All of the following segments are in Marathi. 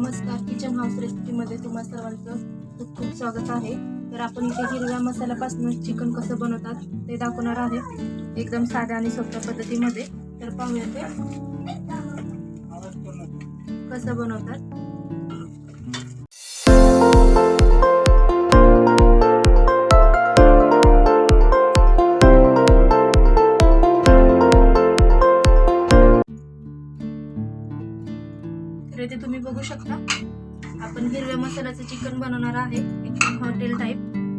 नमस्कार. किचन हाऊस रेसिपीमध्ये तुम्हा सर्वांचं खूप खूप स्वागत आहे. तर आपण इथे हिरव्या मसाल्यापासून चिकन कसं बनवतात ते दाखवणार आहे. एकदम साध्या आणि सोप्या पद्धतीमध्ये. तर पाहूया ते. कसं बनवतात? चिकन बनवणार आहे. एकदम हॉटेल टाईप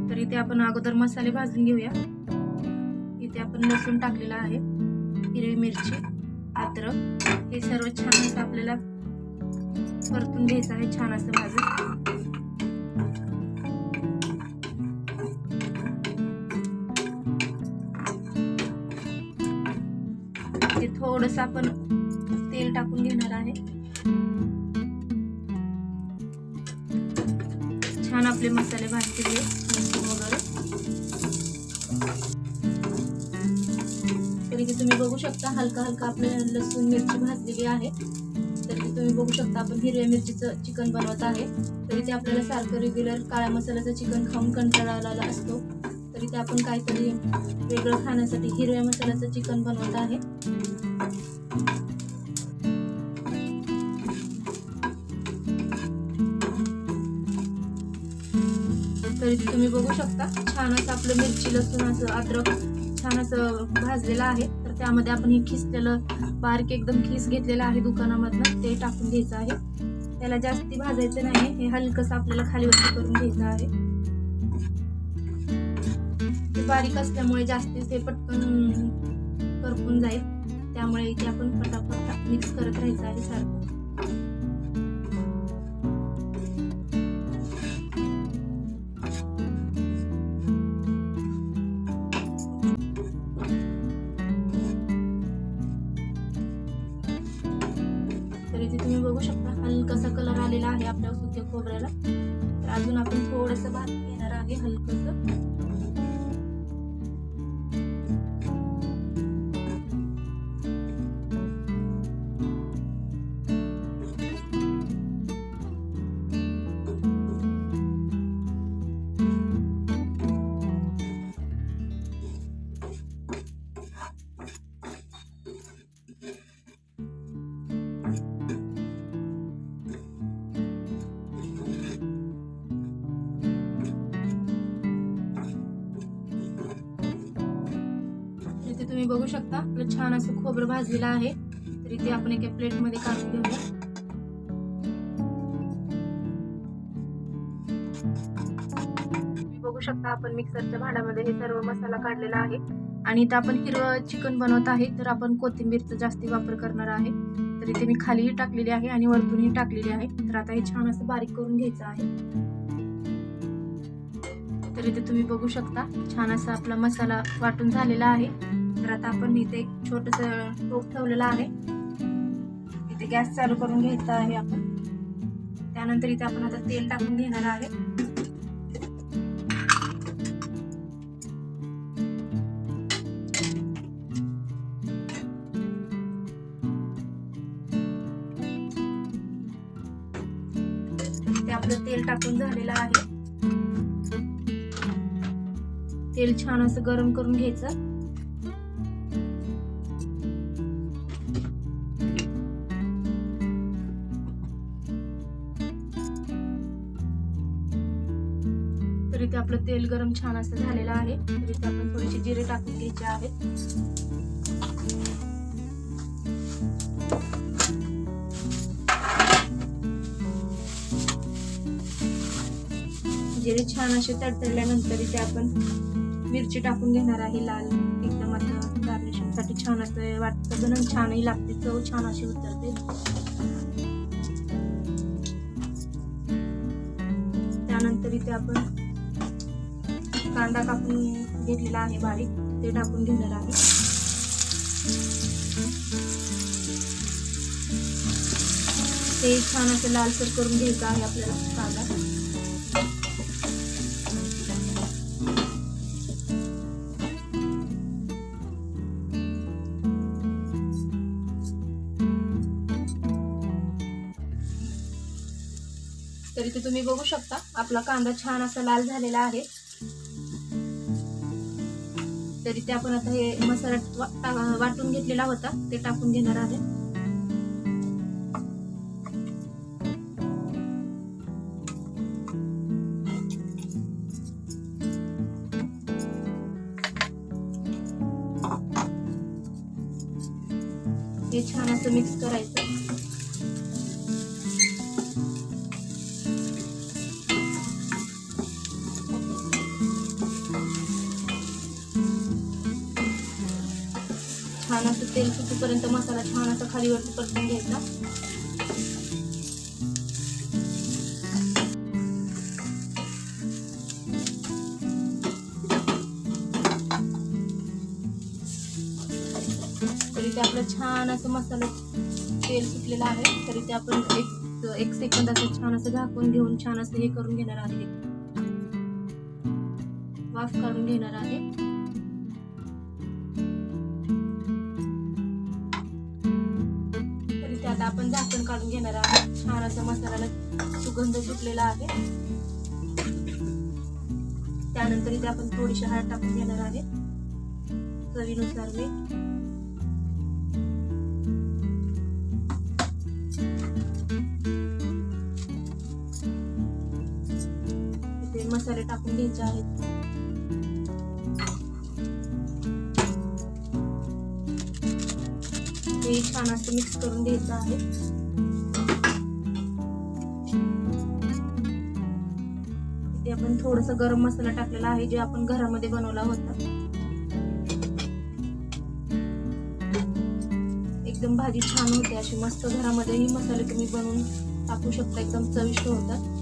तर इथे आपण अगोदर मसाले भाजून घेऊया. इथे आपण लसूण टाकलेला आहे. हिरवी मिरची अद्रक. हे सर्व छान असं आपल्याला परतून घ्यायचं आहे छान असं भाजून. ते थोडस आपण तेल टाकून घेणार आहे. छान आपले मसाले भाजलेले वगैरे. तुम्ही बघू शकता हलका हलका आपले लसूण मिरची भाजलेली आहे. तर तुम्ही बघू शकता आपण हिरव्या मिरचीचं चिकन बनवत आहे. तरी ते आपल्याला सारखं रेग्युलर काळ्या मसाल्याचं चिकन खाऊन कंटाळा आलेला असतो. तरी ते आपण काहीतरी वेगळं खाण्यासाठी हिरव्या मसाल्याचं चिकन बनवत आहे. इथे तुम्ही बघू शकता. छान असं आपलं मिरची लसूण असं अद्रक छान असं भाजलेलं आहे. तर त्यामध्ये आपण हे खिसलेलं बारीक एकदम खिस घेतलेलं आहे दुकानामधनं. ते टाकून घ्यायचं आहे. त्याला जास्ती भाजायचं नाही. हे हलकंसं आपल्याला खालीवरती करून घ्यायचं आहे. ते बारीक असल्यामुळे जास्ती ते पटकन करपून जाईल. त्यामुळे इथे आपण पटापट मिक्स करत राहायचं आहे सारखं. तर इथे तुम्ही बघू शकता हलकासा कलर आलेला आहे आपल्या सुक्या खोबऱ्याला. तर अजून आपण थोडस भात घेणार आहे हलकस. बघू शकता. आपलं छान असं खोबरं भाजलेलं आहे. तर इथे आपण एका प्लेटमध्ये काढून घेऊया. बघू शकता आपण मिक्सरच्या भांड्यामध्ये हे सर्व मसाला काढलेला आहे. आणि इथं आपण हिरवं चिकन बनवत आहे. तर आपण कोथिंबीरचा जास्ती वापर करणार आहे. तर इथे मी खालीही टाकलेली आहे आणि वरतूनही टाकलेली आहे. तर आता हे छान असं बारीक करून घ्यायचं आहे. तर इथे तुम्ही बघू शकता. छान असा आपला मसाला वाटून झालेला आहे. तर आता आपण इथे एक छोटस टोप ठेवलेलं आहे. इथे गॅस चालू करून घ्यायचा आहे आपण. त्यानंतर इथे आपण आता तेल टाकून घेणार आहे. ते आपलं तेल टाकून झालेलं आहे. तेल छान असं गरम करून घ्यायचं. तर इथे आपलं तेल गरम छान असं झालेलं आहे. तर इथे आपण थोडेसे जिरे टाकून घ्यायचे आहेत जिरे छान असे तडतडल्यानंतर इथे आपण मिरची टाकून घेणार आहे लाल. एकदम असं गार्निशिंगसाठी छान असं वाटतं. पण छानही लागते. चव छान अशी उतरते. त्यानंतर इथे आपण कांदा कापून घेतलेला आहे बारीक ते टाकून घेणार आहे. ते छान असं लालसर करून घ्यायचं आहे आपल्याला कांदा. तरी ते तुम्ही बघू शकता आपला कांदा छान असा लाल झालेला आहे. तरी ते आपण आता हे मसाला वा- वाटून घेतलेला होता ते टाकून घेणार आहे. हे छान असं मिक्स करायचं. छान असं तेल सुटेपर्यंत मसाला छान असं खालीवरती परतून घ्यायचा. तरी ते आपलं छान असं मसाला तेल सुटलेलं आहे. तरी ते आपण एक एक सेकंद असं छान असं झाकून घेऊन छान असं हे करून घेणार आहे वाफ काढून घेणार आहे आता आपण झाकण काढून घेणार आहोत. छान असं मसाल्याला सुगंध सुटलेला आहे. त्यानंतर इथे आपण थोडीशी हळद टाकून घेणार आहे. चवीनुसार मीठ. मसाले टाकून घ्यायचे आहेत. हे छान असं मिक्स करून द्यायचं आहे. इथे आपण थोडस गरम मसाला टाकलेला आहे जे आपण घरामध्ये बनवला होता. एकदम भाजी छान होते अशी मस्त घरामध्येही मसाले तुम्ही बनवून टाकू शकता एकदम चविष्ट होतात.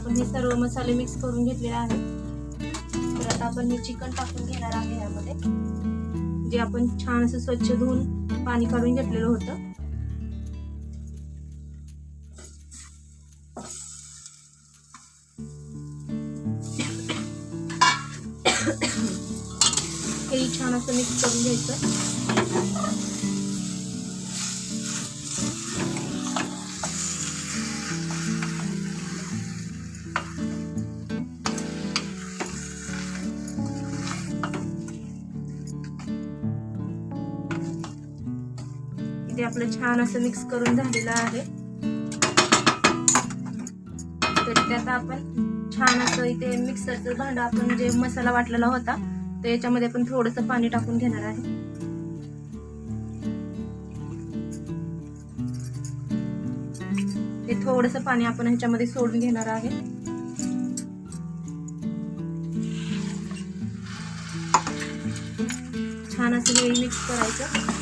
आपण हे सर्व मसाले मिक्स करून घेतलेले आहेत. तर आता आपण हे चिकन टाकून घेणार आहे यामध्ये. जे आपण छान असं स्वच्छ धुवून पाणी काढून घेतलेलं होतं. हे छान असं मिक्स करून घ्यायचं. ते आपलं छान असं मिक्स करून झालेलं आहे. तर त्यात आपण छान असं इथे मिक्सरचं भांडं आपण जे मसाला वाटलेला होता तर याच्यामध्ये आपण थोडंसं पाणी टाकून घेणार आहे. हे थोडंसं पाणी आपण ह्याच्यामध्ये सोडून घेणार आहे. छान असं हे मिक्स करायचं.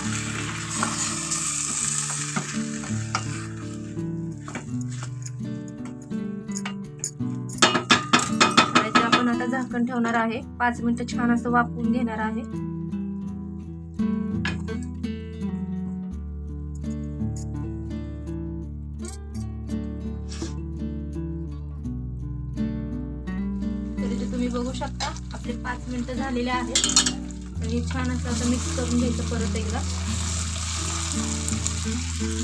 ठेवणार आहे. पाच मिनिटं छान असं वापरून घेणार आहे. तरी ते तुम्ही बघू शकता आपले पाच मिनिटं झालेले आहेत. आणि छान असं आता मिक्स करून घ्यायचं परत एकदा.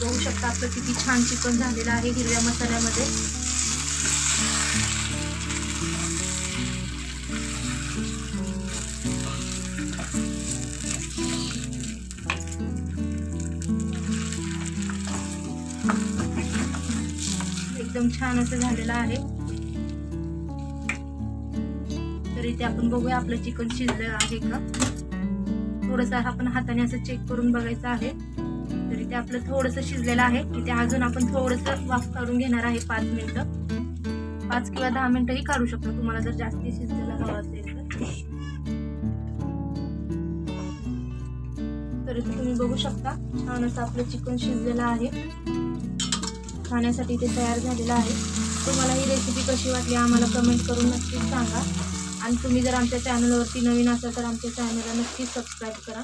बघू शकता आपलं किती छान चिकन झालेलं आहे हिरव्या मसाल्यामध्ये. एकदम छान असं झालेलं आहे. तर इथे आपण बघूया आपलं चिकन शिजलं आहे का? थोडस आपण हाताने असं चेक करून बघायचं आहे. तर इथे आपलं थोडस शिजलेलं आहे. इथे अजून आपण थोडस वाफ काढून घेणार आहे पाच मिनिटं. पाच किंवा दहा मिनिटंही काढू शकतो तुम्हाला जर जास्ती शिजलेलं हवं असेल तर. तर इथे तुम्ही बघू शकता छान असं आपलं चिकन शिजलेलं आहे. खाण्यासाठी ते तयार झालेलं आहे. तुम्हाला ही रेसिपी कशी वाटली आम्हाला कमेंट करून नक्कीच सांगा. आणि तुम्ही जर आमच्या चॅनलवरती नवीन असाल तर आमच्या चॅनलला नक्कीच सबस्क्राईब करा.